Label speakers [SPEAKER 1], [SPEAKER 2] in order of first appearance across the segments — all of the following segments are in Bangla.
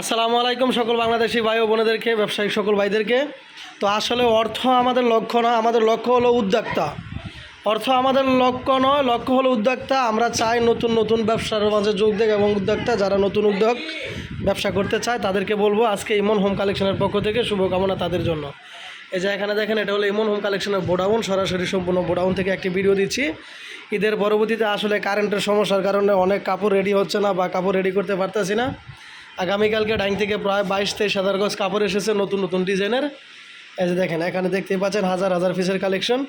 [SPEAKER 1] আসসালামু আলাইকুম সকল বাংলাদেশি ভাই ও বোনেদেরকে ব্যবসায়িক সকল ভাইদেরকে। তো আসলে অর্থ আমাদের লক্ষ্য নয়, আমাদের লক্ষ্য হলো উদ্যোক্তা। অর্থ আমাদের লক্ষ্য নয়, লক্ষ্য হলো উদ্যোক্তা। আমরা চাই নতুন নতুন ব্যবসার মাঝে যোগ দেয় এবং উদ্যোক্তা যারা নতুন উদ্যোগ ব্যবসা করতে চায় তাদেরকে বলব, আজকে ইমন হোম কালেকশনের পক্ষ থেকে শুভকামনা তাদের জন্য। এই যে এখানে দেখেন, এটা হলো ইমন হোম কালেকশনের বোডাউন, সরাসরি সম্পূর্ণ বোডাউন থেকে একটি ভিডিও দিচ্ছি। ঈদের পরবর্তীতে আসলে কারেন্টের সমস্যার কারণে অনেক কাপড় রেডি হচ্ছে না বা কাপড় রেডি করতে পারতেছি না। আগামীকালকে ডাইং থেকে প্রায় বাইশ তেইশ হাজার গজ কাপড় এসেছে নতুন নতুন ডিজাইনের। এই যে দেখেন, এখানে দেখতেই পাচ্ছেন হাজার হাজার পিসের কালেকশন,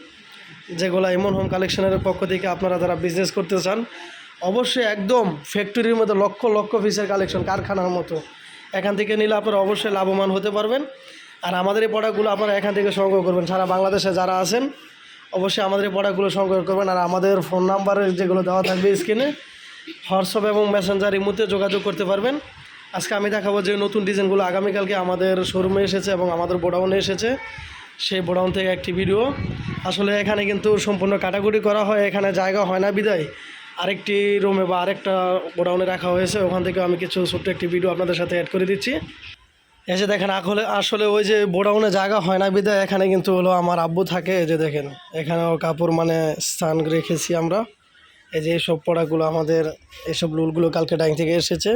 [SPEAKER 1] যেগুলো এমন হোম কালেকশনের পক্ষ থেকে আপনারা যারা বিজনেস করতে চান, অবশ্যই একদম ফ্যাক্টরির মতো লক্ষ লক্ষ পিসের কালেকশন কারখানার মতো। এখান থেকে নিলে আপনারা অবশ্যই লাভবান হতে পারবেন। আর আমাদের এই প্রোডাক্টগুলো আপনারা এখান থেকে সংগ্রহ করবেন। সারা বাংলাদেশে যারা আছেন, অবশ্যই আমাদের এই প্রোডাক্টগুলো সংগ্রহ করবেন। আর আমাদের ফোন নাম্বারের যেগুলো দেওয়া থাকবে স্ক্রিনে হোয়াটসঅ্যাপ এবং মেসেঞ্জার ইমুতে যোগাযোগ করতে পারবেন। আজকে আমি দেখাবো যে নতুন ডিজাইনগুলো আগামীকালকে আমাদের শোরুমে এসেছে এবং আমাদের গোডাউনে এসেছে। সেই গোডাউন থেকে একটি ভিডিও আসলে এখানে কিন্তু সম্পূর্ণ কাটাকুটি করা হয়, এখানে জায়গা হয় না বিদায়। আরেকটি রুমে বা আরেকটা গোডাউনে রাখা হয়েছে, ওখান থেকে আমি কিছু ছোট্ট একটি ভিডিও আপনাদের সাথে অ্যাড করে দিচ্ছি। এসে দেখেন, আসলে আসলে ওই যে বোডাউনে জায়গা হয় না বিদায়, এখানে কিন্তু হলো আমার আব্বু থাকে, এই যে দেখেন, এখানেও কাপড় মানে স্থান রেখেছি আমরা। এই যে এইসব পড়াগুলো আমাদের, এইসব লুলগুলো কালকে ডাইং থেকে এসেছে।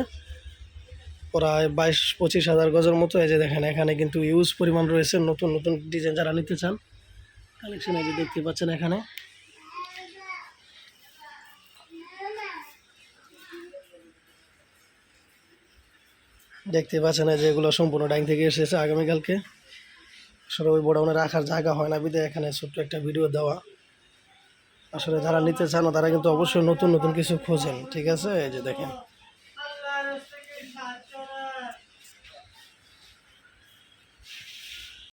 [SPEAKER 1] প্রায় বাইশ, পঁচিশ হাজার গজের মতো। এই যে দেখেন, এখানে কিন্তু ইউজ পরিমাণ রয়েছে নতুন নতুন ডিজাইন যারা নিতে চান। কালেকশন এই যে দেখতে পাচ্ছেন এখানে। দেখতে পাচ্ছেন এই যে এগুলো সম্পূর্ণ ডাইং থেকে এসেছে আগামীকালকে। আসলে ওই বোডাউনে রাখার জায়গা হয় না বিদে, এখানে ছোট্ট একটা ভিডিও দেওয়া। আসলে যারা নিতে চান, তারা কিন্তু অবশ্যই নতুন নতুন কিছু খোঁজেন, ঠিক আছে? এই যে দেখেন।